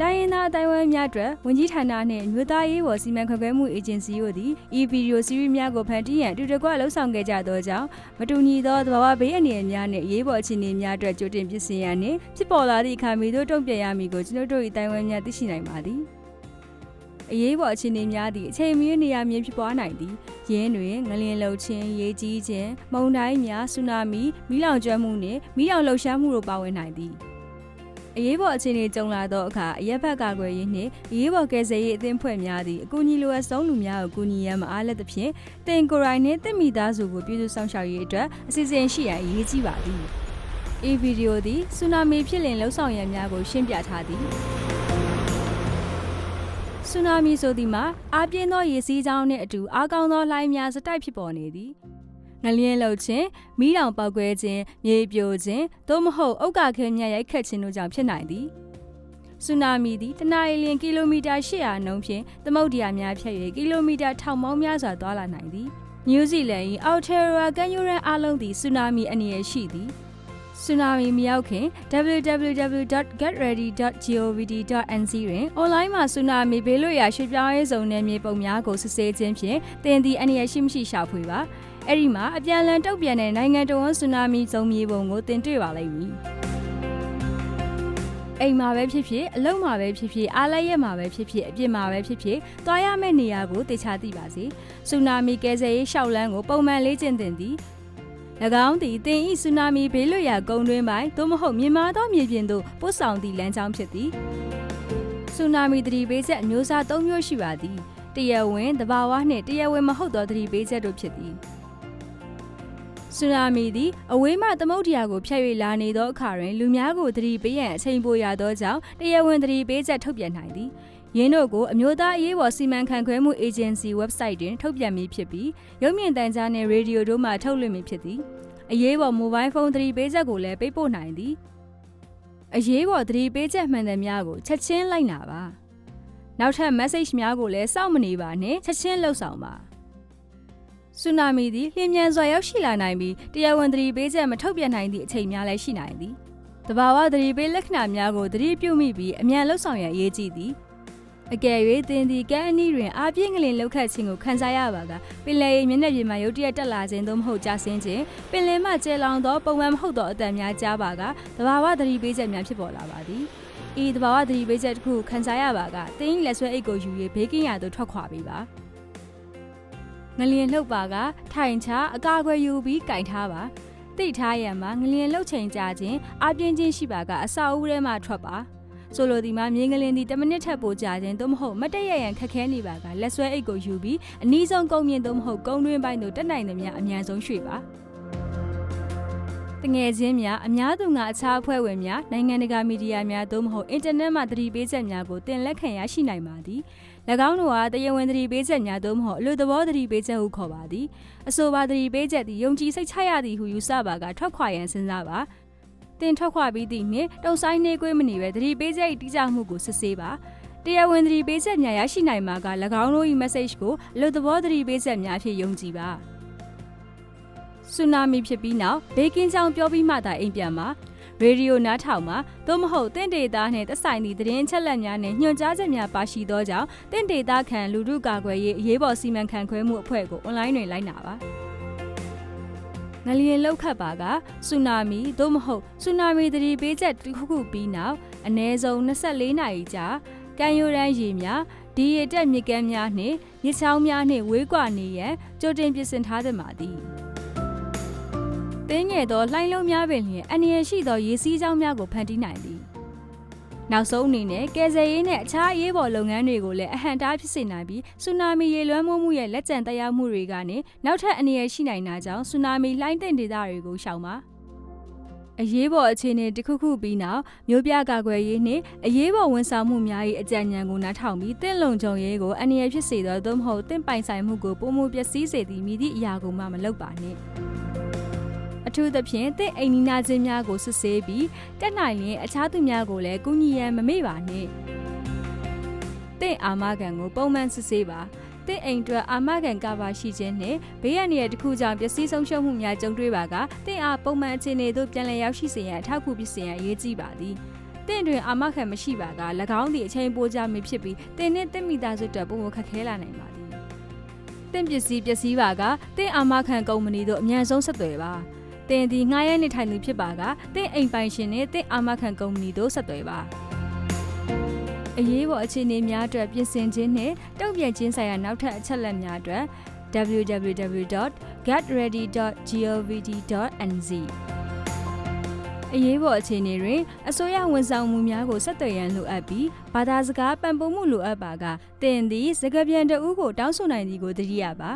တိုင်းရင်းသားအတိုင်းအဝိုင်းများအတွက်ဝန်ကြီးဌာနနှင့်မြို့သားရေးပေါ်စီမံခန့်ခွဲမှုအေဂျင်စီတို့သည်ဤဗီဒီယိုစီးရီးများကိုဖန်တီးရန်အတူတကွလှုပ်ဆောင်ခဲ့ကြသောကြောင့်မတူညီသောသဘာဝဘေးအန္တရာယ်များနှင့်အရေးပေါ်အခြေအနေများအတွက်ကြိုတင်ပြင်ဆင်ရန်နှင့်ဖြစ်ပေါ်လာသည့်အခါမီတို့တုံ့ပြန်ရမည်ကိုကျွန်ုပ်တို့၏တိုင်းဝိုင်းများသိရှိနိုင်ပါသည်အရေးပေါ်အခြေအနေများသည့်အချိန်မီနေရာမြင့်ဖြစ်ပွားနိုင်သည်ရင်းတွင်ငလျင်လှုပ်ခြင်းရေကြီးခြင်းမုန်တိုင်းများဆူနာမီမီးလောင်ကျွမ်းမှုနှင့်မီးလောင်လှုပ်ရှားမှုတို့ပါဝင်နိုင်သည် အရေးပေါ်အခြေအနေကြုံလာသောအခါအရက်ဘက်ကာကွယ်ရေးနှင့်အရေးပေါ်ကယ်ဆယ်ရေးအသင်းဖွဲ့များသည့်အကူအညီလိုအပ်ဆုံးလူများကိုကူညီရန်မအားလက်သဖြင့်တင်ကိုယ်ရိုင်းနှင့်တင့်မိသားစုကိုပြည်သူဆောင်ရှောက်ရေးအတွက်အစီအစဉ်ရှိရန်အရေးကြီးပါသည်။ဤဗီဒီယိုသည်ဆူနာမီဖြစ်လင်လှုပ်ဆောင်ရန်များကိုရှင်းပြထားသည်။ဆူနာမီဆိုသည်မှာအားပြင်းသောရေစီးကြောင်းနှင့်အတူအားကောင်းသောလှိုင်းများစတိုက်ဖြစ်ပေါ်နေသည်။ ငလျင်းလှုပ်ခြင်းမိတောင်ပောက်ကွဲခြင်းမြေပြိုခြင်းသို့မဟုတ်အုတ်ကခဲများရိုက်ခတ်ခြင်းတို့ကြောင့်ဖြစ်နိုင်သည်ဆူနာမီသည်တနအီလရင်ကီလိုမီတာ800နှုန်းဖြင့်သမုဒ္ဒရာများဖြတ်၍ကီလိုမီတာထောင်ပေါင်းများစွာသွားလာနိုင်သည်နယူးဇီလန်၏အော်ထေရာကန်ယူရန်အလုံးသည်ဆူနာမီအန္တရာယ်ရှိသည်ဆူနာမီမရောက်ခင် www.getready.govt.nz တွင် online မှာဆူနာမီဘေးလွတ်ရာရွှေ့ပြောင်းရေးဇုံနယ်မြေပုံများကိုစစ်ဆေးခြင်းဖြင့်တင်သည်အန္တရာယ်ရှိမရှိရှာဖွေပါ အဲ့ဒီမှာအပြန်အလှန်တုတ်ပြန်တဲ့နိုင်ငံတော်ဝန်ဆူနာမီဇုံမြေပုံကိုတင်တွေ့ပါလိမ့်မည်အိမ်မှာပဲဖြစ်ဖြစ်အလုံးမှာပဲဖြစ်ဖြစ်အားလည်းရက်မှာပဲဖြစ်ဖြစ်အပြင်မှာပဲဖြစ်ဖြစ်သွားရမယ့်နေရာကိုတေချာသိပါစေဆူနာမီကယ်ဆယ်ရေးရှောက်လန်းကိုပုံမှန်လေ့ကျင့်သင်သည်၎င်းသည်တင်ဤဆူနာမီဘေးလွတ်ရာကုန်းတွင်းပိုင်းသို့မဟုတ်မြင်မာသောမြေပြင်သို့ပို့ဆောင်သည့်လမ်းကြောင်းဖြစ်သည်ဆူနာမီသတိပေးချက်အမျိုးအစား၃မျိုးရှိပါသည်တရားဝင်တဘာဝနှင့်တရားဝင်မဟုတ်သောသတိပေးချက်တို့ဖြစ်သည် ဆူနာမီသည်အဝေးမှသမုဒ္ဒရာကိုဖျက်၍လာနေသောအခါတွင်လူများကိုသတိပေးရန်အချိန်ပိုရသောကြောင့်တရားဝင်သတိပေးချက်ထုတ်ပြန်နိုင်သည်ရင်းတို့ကိုအမျိုးသားအရေးပေါ်စီမံခန့်ခွဲမှုအေဂျင်စီ website တွင်ထုတ်ပြန်မိဖြစ်ပြီးရုပ်မြင်သံကြားနှင့်ရေဒီယိုတို့မှထုတ်လွှင့်မိဖြစ်သည်အရေးပေါ် mobile phone သတိပေးချက်ကိုလည်းပေးပို့နိုင်သည်အရေးပေါ်သတိပေးချက်မှန်သမျှကိုချက်ချင်းလိုက်နာပါနောက်ထပ် message များကိုလည်းစောင့်မနေပါနဲ့ချက်ချင်းလှုပ်ဆောင်ပါ ဆူနာမီသည်လျင်မြန်စွာရောက်ရှိလာနိုင်ပြီးတရားဝင်သတိပေးချက်မထုတ်ပြန်နိုင်သည့်အချိန်များလည်းရှိနိုင်သည်တဘာဝသတိပေးလက္ခဏာများကိုသတိပြုမိပြီးအမြန်လှုပ်ဆောင်ရန်အရေးကြီးသည်အကယ်၍သင်သည်ကမ်းအနီးတွင်အာပြင်းကလေးလောက်ခတ်ခြင်းကိုခံစားရပါကပင်လယ်ရေမျက်နှာပြင်မှာရုတ်တရက်တက်လာခြင်းသို့မဟုတ်ကျဆင်းခြင်းပင်လယ်မှကျဲလောင်သောပုံမှန်မဟုတ်သောအတန်များကြားပါကတဘာဝသတိပေးချက်များဖြစ်ပေါ်လာပါသည်ဤတဘာဝသတိပေးချက်တစ်ခုခံစားရပါကသင်၏လက်ဆွဲအိတ်ကိုယူ၍ဘေးကင်းရာသို့ထွက်ခွာပေးပါ ငလျင်လှုပ်ပါက ထိုင်ချအကာအကွယ်ယူပြီးကင်ထားပါတိတ်ထားရန်မှာငလျင်လှုပ်ချိန်ကြခြင်းအပြင်းချင်းရှိပါကအစာအုပ်ထဲမှထွက်ပါဆိုလိုဒီမှာမြင်းကလင်းဒီ10မိနစ်ထက်ပိုကြာခြင်းသို့မဟုတ်မတ်တရရန်ခက်ခဲနေပါကလက်ဆွဲအိတ်ကိုယူပြီးအနည်းဆုံးကုန်းမြင့်သို့မဟုတ်ကုန်းတွင်းပိုင်းသို့တက်နိုင်သမျှအများဆုံးရွှေ့ပါတငယ်ချင်းများအများသူငါအခြားအဖွဲ့ဝင်များနိုင်ငံတကာမီဒီယာများသို့မဟုတ်အင်တာနက်မှသတိပေးချက်များကိုတင်လက်ခံရရှိနိုင်ပါသည်၎ င်းတို့ကတရားဝင်သတိပေးချက်များသို့မဟုတ်အလို့သဘောသတိပေးချက်ဟုခေါ်ပါသည်အဆိုပါသတိပေးချက်သည်ယုံကြည်စိတ်ချရသည်ဟုယူဆပါကထွက်ခွာရန်စဉ်းစားပါတင်ထွက်ခွာပြီးသည့်နှင့်တုံဆိုင်နေကွေးမနေပဲသတိပေးချက်၏တိကျမှုကိုစစ်ဆေးပါတရားဝင်သတိပေးချက်များရရှိနိုင်မှာက၎င်းတို့၏ message ကိုအလို့သဘောသတိပေးချက်များဖြင့်ယုံကြည်ပါ ဆူနာမီဖြစ်ပြီးနောက်ဘေးကင်းကြောင်ပြောပြီးမှသာအိမ်ပြန်မှာရေဒီယိုနားထောင်မှာသို့မဟုတ်တင့်ဒေတာနှင့်သက်ဆိုင်သည့်သတင်းချက်လက်များနှင့်ညွှန်ကြားချက်များပါရှိသောကြောင့်တင့်ဒေတာခံလူထုကာကွယ်ရေးအရေးပေါ်စီမံခန့်ခွဲမှုအဖွဲ့ကိုအွန်လိုင်းတွင်လိုက်နာပါငလျင်လောက်ခတ်ပါကဆူနာမီသို့မဟုတ်ဆူနာမီသတိပေးချက်တစ်ခုခုပြီးနောက်အနည်းဆုံး24နာရီကြာကံရိုးရန်ရေများဒီရတက်မြစ်ကမ်းများနှင့်မြစ်ချောင်းများနှင့်ဝေးကွာနေရန်ကြိုတင်ပြင်ဆင်ထားသင့်ပါသည်။ တင်းငယ်သောလှိုင်းလုံးများပင်လျင်အန္တရာယ်ရှိသောရေစီးကြောင်းများကိုဖန်တီးနိုင်သည်။နောက်ဆုံးအနေနဲ့ကယ်ဆယ်ရေးနဲ့အခြားအရေးပေါ်လုပ်ငန်းတွေကိုလည်းအဟန့်တားဖြစ်စေနိုင်ပြီးဆူနာမီရေလွှမ်းမိုးမှုရဲ့လက်ကျန်သက်ရောက်မှုတွေကနေနောက်ထပ်အန္တရာယ်ရှိနိုင်တာကြောင့်ဆူနာမီလှိုင်းတင်ဒေသတွေကိုရှောင်ပါ။အရေးပေါ်အခြေအနေတစ်ခုခုပြီးနောက်မြို့ပြကာကွယ်ရေးနှင့်အရေးပေါ်ဝန်ဆောင်မှုများ၏အကြံဉာဏ်ကိုနားထောင်ပြီးတင့်လုံခြုံရေးကိုအန္တရာယ်ဖြစ်စေသောသို့မဟုတ်တင့်ပိုင်ဆိုင်မှုကိုပုံမှုပျက်စီးစေသည့်မိသည့်အရာကိုမှမလုပ်ပါနှင့်အ ထူးသဖြင့်တင့်အိမ်နီးနားချင်းများကိုစစ်ဆေးပြီးတက်နိုင်ရင်အခြားသူများကိုလည်းကူညီရန်မမေ့ပါနှင့်တင့်အာမခံကိုပုံမှန်စစ်ဆေးပါတင့်အိမ်အတွက်အာမခံကပါရှိခြင်းနှင့်ဘေးရန်ရတစ်ခုကြောင့်ပျက်စီးဆုံးရှုံးမှုများကြုံတွေ့ပါကတင့်အားပုံမှန်အခြေအနေသို့ပြန်လည်ရောက်ရှိစေရန်အထောက်အကူဖြစ်စေရန်အရေးကြီးပါသည်တင့်တွင်အာမခံမရှိပါက၎င်းသည်အချိန်ပိုကြမည်ဖြစ်ပြီးတင်နှင့်တင့်မိသားစုအတွက်ပုံမခက်ခဲလာနိုင်ပါသည်တင့်ပစ္စည်းပစ္စည်းပါကတင့်အာမခံကုမ္ပဏီတို့အမြန်ဆုံးဆက်သွယ်ပါ တင်သည်ငှားရမ်းနေထိုင်သူဖြစ်ပါကတင့်အိမ်ပိုင်ရှင်နှင့်တင့်အာမခံကုမ္ပဏီတို့ဆက်သွယ်ပါအရေးပေါ်အခြေအနေများအတွက်ပြင်ဆင်ခြင်းနှင့်တုံ့ပြန်ခြင်းဆိုင်ရာနောက်ထပ်အချက်အလက်များအတွက် www.getready.govt.nz အရေးပေါ်အခြေအနေတွင်အစိုးရဝန်ဆောင်မှုများကိုဆက်သွယ်ရန်လိုအပ်ပြီးဘာသာစကားပံ့ပိုးမှုလိုအပ်ပါကတင်သည်စကားပြန်တအူးကိုတောင်းဆိုနိုင်သည်ကိုသိရပါ